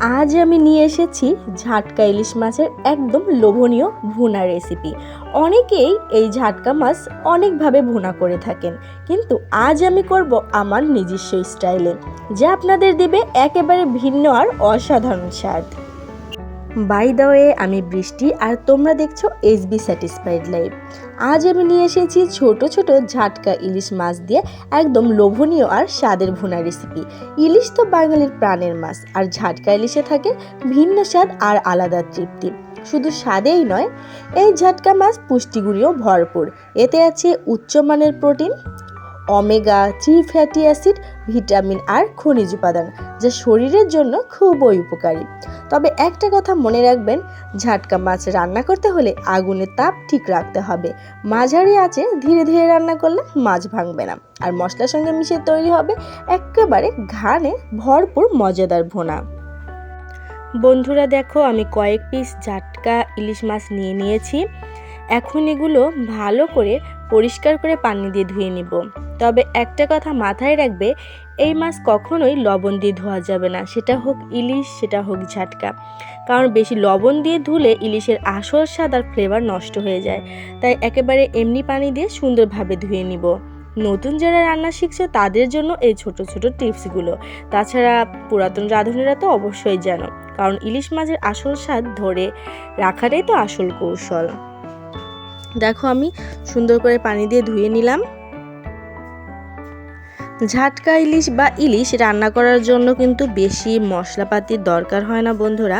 আজ আমি নিয়ে এসেছি ঝাটকা ইলিশ মাছের একদম লোভনীয় ভুনা রেসিপি অনেকেই এই ঝাটকা মাছ অনেকভাবে ভুনা করে থাকেন, কিন্তু আজ আমি করব আমার নিজস্ব স্টাইলে, যা আপনাদের দেবে একেবারে ভিন্ন আর অসাধারণ স্বাদ। বাই দ্য ওয়ে আমি বৃষ্টি আর তোমরা দেখছ এইচ বি স্যাটিসফাইড লাইফ আজ আমি নিয়ে এসেছি ছোট ছোট ঝাটকা ইলিশ মাছ দিয়ে একদম লোভনীয় আর স্বাদের ভুনা রেসিপি ইলিশ তো বাঙালির প্রাণের মাছ, আর ঝাটকা ইলিশে থাকে ভিন্ন স্বাদ আর আলাদা তৃপ্তি। শুধু স্বাদেই নয়, এই ঝাটকা মাছ পুষ্টিগুণীয় ভরপুর। এতে আছে উচ্চমানের protein omega three fatty acid vitamin আর খনিজ উপাদান, যা শরীরের জন্য খুবই উপকারী। তবে একটা কথা মনে রাখবেন, ঝাটকা মাছ রান্না করতে হলে আগুনের তাপ ঠিক রাখতে হবে। মাঝারি আছে ধীরে ধীরে রান্না করলে মাছ ভাঙবে না। আর মশলার সঙ্গে মিশে তৈরি হবে একেবারে ঘানে ভরপুর মজাদার ভোনা। বন্ধুরা দেখো, আমি কয়েক পিস ঝাটকা ইলিশ মাছ নিয়ে নিয়েছি। এখন এগুলো ভালো করে পরিষ্কার করে পানি দিয়ে ধুয়ে নিব। তবে একটা কথা মাথায় রাখবে, এই মাছ কখনোই লবণ দিয়ে ধোয়া যাবে না। সেটা হোক ইলিশ, সেটা হোক ঝাটকা। কারণ বেশি লবণ দিয়ে ধুলে ইলিশের আসল স্বাদ আর ফ্লেভার নষ্ট হয়ে যায়। তাই একেবারে এমনি পানি দিয়ে সুন্দরভাবে ধুয়ে নিব। নতুন যারা রান্না শিখছে তাদের জন্য এই ছোট ছোট টিপসগুলো। তাছাড়া পুরাতন রাঁধুনিরা তো অবশ্যই জানো, কারণ ইলিশ মাছের আসল স্বাদ ধরে রাখাটাই তো আসল কৌশল। দেখো আমি সুন্দর করে পানি দিয়ে ধুয়ে নিলাম। ঝাটকা ইলিশ বা ইলিশ রান্না করার জন্য কিন্তু বেশি মশলাপাতির দরকার হয় না বন্ধুরা।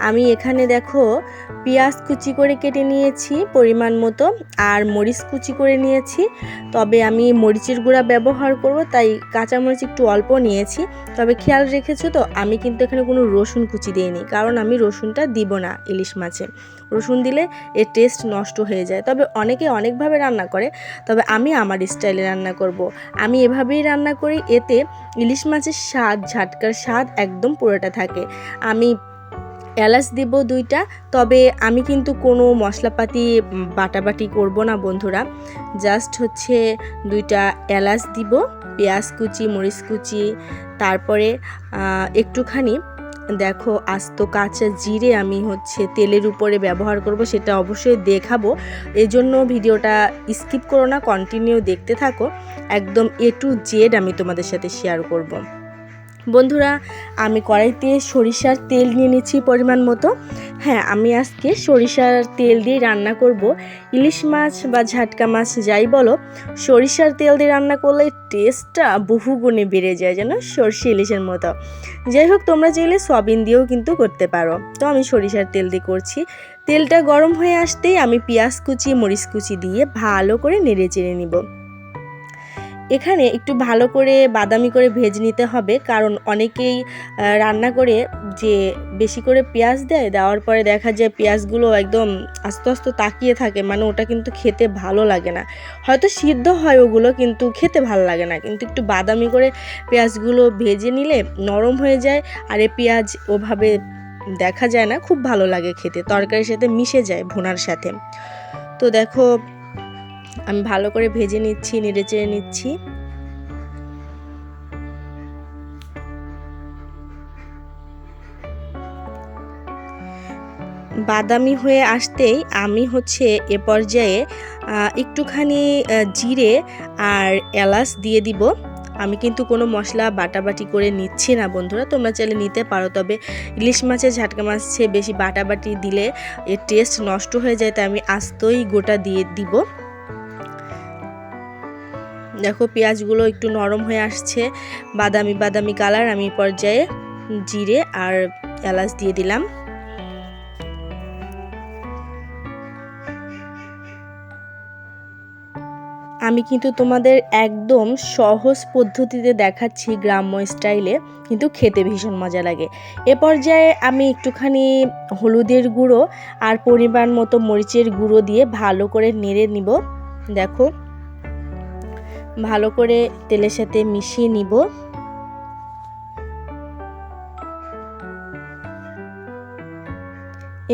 আমি এখানে দেখো পেঁয়াজ কুচি করে কেটে নিয়েছি, পরিমাণ মতো, আর মরিচ কুচি করে নিয়েছি। তবে আমি মরিচের গুঁড়া ব্যবহার করব, তাই কাঁচামরিচ একটু অল্প নিয়েছি। তবে খেয়াল রেখেছো তো, আমি কিন্তু এখানে কোনো রসুন কুচি দিইনি, কারণ আমি রসুনটা দিব না ইলিশ মাছে। রসুন দিলে এর টেস্ট নষ্ট হয়ে যায়। তবে অনেকে অনেকভাবে রান্না করে, তবে আমি আমার স্টাইলে রান্না করব। আমি এভাবেই রান্না করি, এতে ইলিশ মাছের স্বাদ, ঝাটকার স্বাদ একদম পুরোটা থাকে। আমি এলাচ দেব দুইটা, তবে আমি কিন্তু কোনো মশলাপাতি বাটাবাটি করব না বন্ধুরা। জাস্ট হচ্ছে দুইটা এলাচ দিব, পেঁয়াজ কুচি, মরিচ কুচি, তারপরে একটুখানি দেখো আস্ত কাঁচা জিরে আমি হচ্ছে তেলের উপরে ব্যবহার করব, সেটা অবশ্যই দেখাবো। এই জন্য ভিডিওটা স্কিপ করো না কন্টিনিউ দেখতে থাকো। একদম এ টু জেড আমি তোমাদের সাথে শেয়ার করব। বন্ধুরা, আমি কড়াইতে সরিষার তেল নিয়ে নিচ্ছি পরিমাণ মতো। হ্যাঁ আমি আজকে সরিষার তেল দিয়ে রান্না করব। ইলিশ মাছ বা ঝাটকা মাছ যাই বলো, সরিষার তেল দিয়ে রান্না করলে টেস্টটা বহু গুণে বেড়ে যায় যেন সর্ষে ইলিশের মতো। যাই হোক, তোমরা চাইলে সয়াবিন দিয়েও কিন্তু করতে পারো। তো আমি সরিষার তেল দিয়ে করছি। তেলটা গরম হয়ে আসতেই আমি পেঁয়াজ কুচি, মরিচ কুচি দিয়ে ভালো করে নেড়ে চেড়ে নিব। এখানে একটু ভালো করে বাদামি করে ভেজে নিতে হবে, কারণ অনেকেই রান্না করে যে বেশি করে পেঁয়াজ দেয়, দেওয়ার পরে দেখা যায় পেঁয়াজগুলো একদম আস্তে আস্তে তাকিয়ে থাকে মানে ওটা কিন্তু খেতে ভালো লাগে না। হয়তো সিদ্ধ হয় ওগুলো, কিন্তু খেতে ভালো লাগে না। কিন্তু একটু বাদামি করে পেঁয়াজগুলো ভেজে নিলে নরম হয়ে যায়, আর এ পেঁয়াজ ওভাবে দেখা যায় না, খুব ভালো লাগে খেতে। তরকারির সাথে মিশে যায় ভুনার সাথে। তো দেখো আমি ভালো করে ভেজে নিচ্ছি, নেড়ে চেড়ে নিচ্ছি। বাদামি হয়ে আসতেই আমি হচ্ছে এ পর্যায়ে একটুখানি জিরে আর এলাচ দিয়ে দিব। আমি কিন্তু কোনো মশলা বাটাবাটি করে নিচ্ছি না বন্ধুরা, তোমরা চাইলে নিতে পারো, তবে ইলিশ মাছের ঝাটকা মাছে বেশি বাটাবাটি দিলে এর টেস্ট নষ্ট হয়ে যায়, তাই আমি আস্তই গোটা দিয়ে দিব। দেখো পেঁয়াজগুলো একটু নরম হয়ে আসছে। বাদামি বাদামি কালার আমি পর্যায়ে জিরে আর এলাচ দিয়ে দিলাম। আমি কিন্তু তোমাদের একদম সহজ পদ্ধতিতে দেখাচ্ছি গ্রাম্য স্টাইলে, কিন্তু খেতে ভীষণ মজা লাগে। এ পর্যায়ে আমি একটুখানি হলুদের গুঁড়ো আর পরিমাণ মতো মরিচের গুঁড়ো দিয়ে ভালো করে নেড়ে নিব। দেখো। ভালো করে তেলের সাথে মিশিয়ে নিব।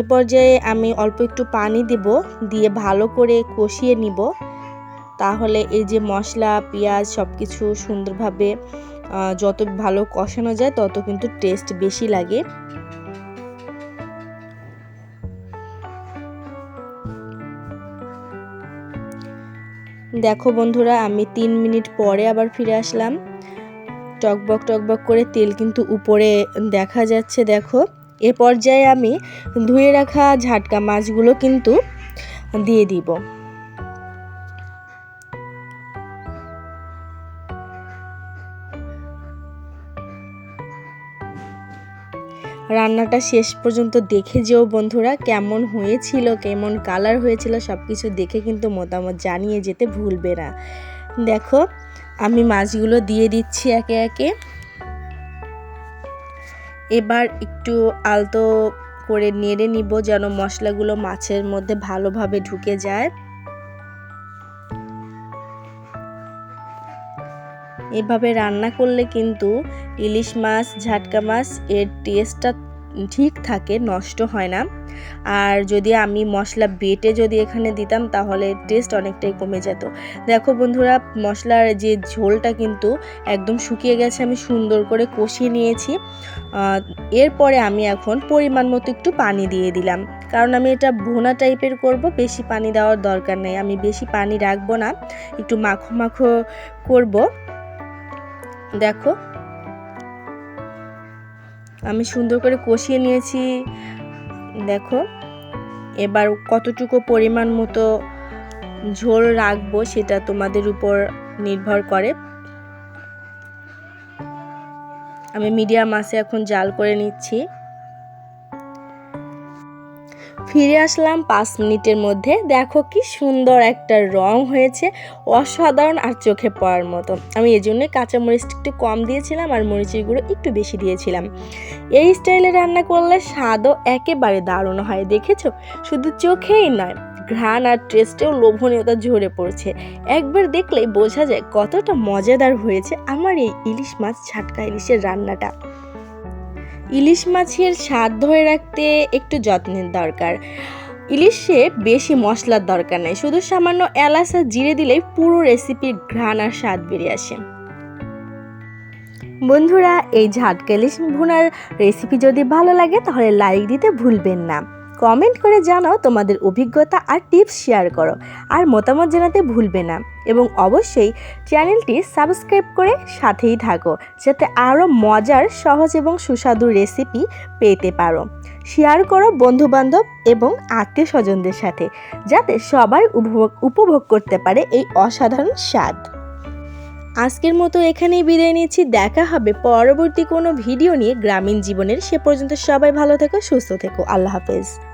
এ পর্যায়ে আমি অল্প একটু পানি দেব, দিয়ে ভালো করে কষিয়ে নিব। তাহলে এই যে মশলা, পেঁয়াজ সব কিছু সুন্দরভাবে যত ভালো কষানো যায়, তত কিন্তু টেস্ট বেশি লাগে। দেখো বন্ধুরা, আমি তিন মিনিট পরে আবার ফিরে আসলাম। টকবক টকবক করে তেল কিন্তু উপরে দেখা যাচ্ছে, দেখো। এ পর্যায়ে আমি ধুয়ে রাখা ঝাটকা মাছগুলো কিন্তু দিয়ে দিব। রান্নাটা শেষ পর্যন্ত দেখে যেও বন্ধুরা, কেমন হয়েছিল, কেমন কালার হয়েছিল সব কিছু দেখে কিন্তু মতামত জানিয়ে যেতে ভুলবে না। দেখো, আমি মাছগুলো দিয়ে দিচ্ছি একে একে। এবার একটু আলতো করে নেড়ে নিব যেন মশলাগুলো মাছের মধ্যে ভালোভাবে ঢুকে যায়। এভাবে রান্না করলে কিন্তু ইলিশ মাছ, ঝাটকা মাছ এর টেস্টটা ঠিক থাকে, নষ্ট হয় না। আর যদি আমি মশলা বেটে যদি এখানে দিতাম তাহলে টেস্ট অনেকটাই কমে যেত। দেখো বন্ধুরা, মশলার যে ঝোলটা কিন্তু একদম শুকিয়ে গেছে, আমি সুন্দর করে কষিয়ে নিয়েছি। এরপরে আমি এখন পরিমাণ মতো একটু পানি দিয়ে দিলাম। কারণ আমি এটা ভুনা টাইপের করব, বেশি পানি দেওয়ার দরকার নেই। আমি বেশি পানি রাখব না, একটু মাখো মাখো করব। দেখো। আমি সুন্দর করে কষিয়ে নিয়েছি। দেখো, এবার কতটুকু পরিমাণ মতো ঝোল রাখব সেটা তোমাদের উপর নির্ভর করে। আমি মিডিয়াম মাছে এখন জাল করে নিচ্ছি। ফিরে আসলাম পাঁচ মিনিটের মধ্যে। দেখো কি সুন্দর একটা রং হয়েছে, অসাধারণ আর চোখে পড়ার মতো। আমি এই জন্যই কাঁচামরিচটা একটু কম দিয়েছিলাম আর মরিচের গুঁড়ো একটু বেশি দিয়েছিলাম। এই স্টাইলে রান্না করলে স্বাদও একেবারে দারুণ হয়, দেখেছ? শুধু চোখেই নয়, ঘ্রাণ আর টেস্টেও লোভনীয়তা ঝরে পড়ছে। একবার দেখলেই বোঝা যায় কতটা মজাদার হয়েছে আমার এই ইলিশ মাছ ছাটকা ইলিশের রান্নাটা। ইলিশ মাছের স্বাদ ধরে রাখতে একটু যত্নের দরকার। ইলিশে বেশি মশলার দরকার নেই, শুধু সামান্য এলাচ আর জিরে দিলেই পুরো রেসিপির ঘ্রাণ আর স্বাদ বেরিয়ে আসে। বন্ধুরা, এই ঝাটকা ইলিশ ভুনার রেসিপি যদি ভালো লাগে, তাহলে লাইক দিতে ভুলবেন না। কমেন্ট করে জানাও তোমাদের অভিজ্ঞতা আর টিপস শেয়ার করো। আর মতামত জানাতে ভুলবে না। এবং অবশ্যই চ্যানেলটি সাবস্ক্রাইব করে সাথেই থাকো, যাতে আরও মজার, সহজ এবং সুস্বাদু রেসিপি পেতে পারো। শেয়ার করো বন্ধুবান্ধব এবং আত্মীয় স্বজনদের সাথে, যাতে সবাই উপভোগ উপভোগ করতে পারে এই অসাধারণ স্বাদ। আজকের মতো এখানেই বিদায় নিচ্ছি। দেখা হবে পরবর্তী কোনো ভিডিও নিয়ে। গ্রামীণ জীবনের সে পর্যন্ত সবাই ভালো থেকো, সুস্থ থেকো। আল্লাহ হাফেজ।